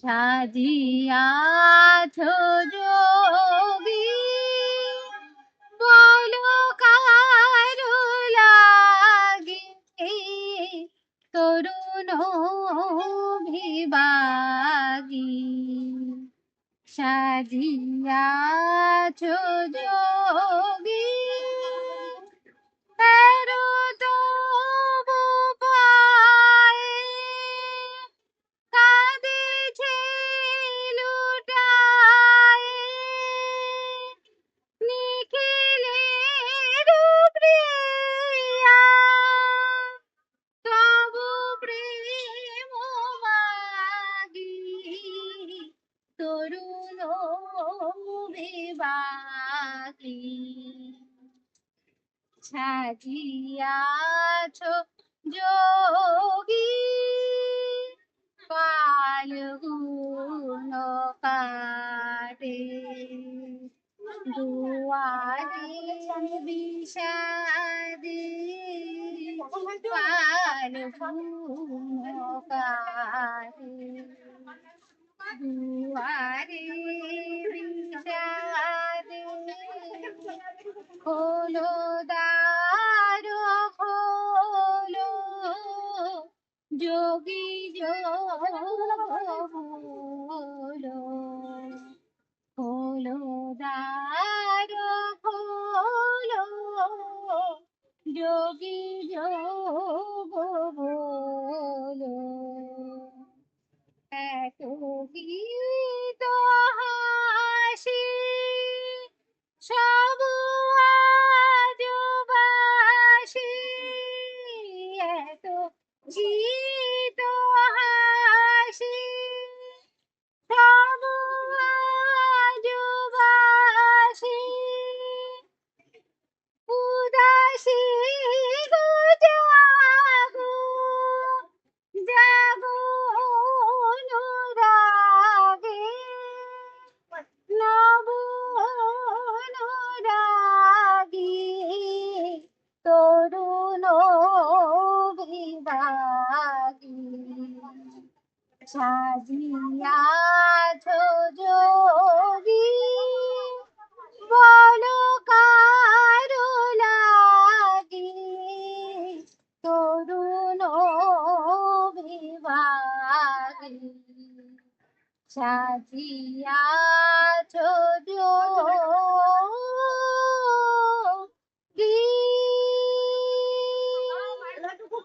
সাজিয়াছ যোগী। বলো কারও লাগে তরুণ বিবাগী সাজিয়াছ যোগী। বিবাগী সাজিয়াছ যোগী ফাল্গুন কাটে। দুয়ারে বিষাদে ফাল্গুন কাটে। দুয়ারে খোলো দ্বার খোলো যোগী যোলো খোলো দ্বার খোলো যোগী যোগ এত গীত হাসি এত গীত হাসি। সব আজ বাসি উদাসী গো জাগো জাগো অনুরাগে। নব অনুরাগী। তরুণ সাজিয়াছ যোগী বলো কারও লাগি? তরুণ বিভাগী